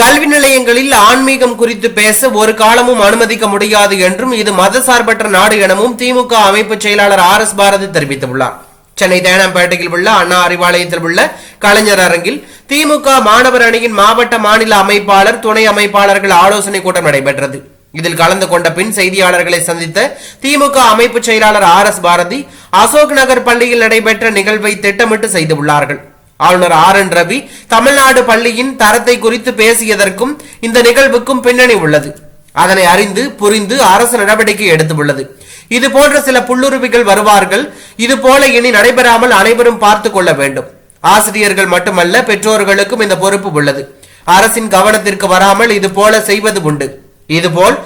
கல்வி நிலையங்களில் ஆன்மீகம் குறித்து பேச ஒரு காலமும் அனுமதிக்க முடியாது என்றும் இது மதசார்பற்ற நாடு எனவும் திமுக அமைப்பு செயலாளர் ஆர் எஸ் பாரதி தெரிவித்துள்ளார். சென்னை தேனாம்பேட்டையில் உள்ள அண்ணா அறிவாலயத்தில் உள்ள கலைஞர் அரங்கில் திமுக மாணவர் அணியின் மாவட்ட மாநில அமைப்பாளர் துணை அமைப்பாளர்கள் ஆலோசனை கூட்டம் நடைபெற்றது. இதில் கலந்து கொண்ட பின் செய்தியாளர்களை சந்தித்த திமுக அமைப்பு செயலாளர் ஆர் எஸ் பாரதி அசோக் நகர் பள்ளியில் நடைபெற்ற நிகழ்வை திட்டமிட்டு செய்துள்ளார்கள் ஆளுநர் ஆர் என் ரவி தமிழ்நாடு பள்ளியின் தரத்தை குறித்து பேசியதற்கும் இந்த நிகழ்வுக்கும் பின்னணி உள்ளது. அதனை அறிந்து புரிந்து அரசு நடவடிக்கை எடுத்துள்ளது. இது போன்ற சில புல்லுருவிகள் வருவார்கள். இது போல இனி நடைபெறாமல் அனைவரும் பார்த்துக் கொள்ள வேண்டும். ஆசிரியர்கள் மட்டுமல்ல பெற்றோர்களுக்கும் இந்த பொறுப்பு உள்ளது. அரசின் கவனத்திற்கு வராமல் இது போல செய்வது உண்டு. இதுபோல்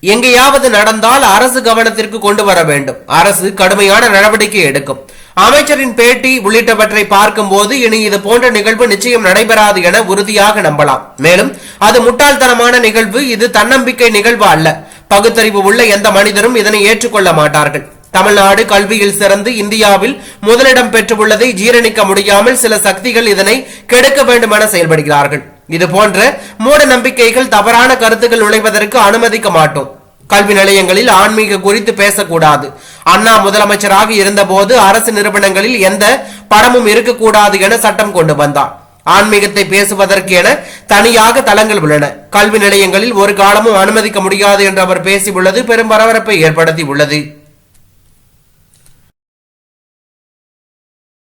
எங்கேயாவது நடந்தால் அரசு கவனத்திற்கு கொண்டு வர வேண்டும். அரசு கடுமையான நடவடிக்கை எடுக்கும். அமைச்சரின் பேட்டி உள்ளிட்டவற்றை பார்க்கும்போது இனி இது போன்ற நிகழ்வு நிச்சயம் நடைபெறாது என உறுதியாக நம்பலாம். மேலும் அது முட்டாள்தனமான நிகழ்வு இது தன்னம்பிக்கை நிகழ்வு அல்ல. பகுத்தறிவு உள்ள எந்த மனிதரும் இதனை ஏற்றுக்கொள்ள மாட்டார்கள். தமிழ்நாடு கல்வியில் சிறந்து இந்தியாவில் முதலிடம் பெற்றுள்ளதை ஜீரணிக்க முடியாமல் சில சக்திகள் இதனை கெடுக்க வேண்டுமென செயல்படுகிறார்கள். இது போன்ற மூட நம்பிக்கைகள் தவறான கருத்துக்கள் நுழைவதற்கு அனுமதிக்க மாட்டோம். கல்வி நிலையங்களில் ஆன்மீக குறித்து பேசக்கூடாது. அண்ணா முதலமைச்சராக இருந்தபோது அரசு நிறுவனங்களில் எந்த படமும் இருக்கக்கூடாது என சட்டம் கொண்டு வந்தார். ஆன்மீகத்தை பேசுவதற்கு என தனியாக தளங்கள் உள்ளன. கல்வி நிலையங்களில் ஒரு காலமும் அனுமதிக்க முடியாது என்று அவர் பேசியுள்ளது. பெரும் பரபரப்பை ஏற்படுத்தி உள்ளது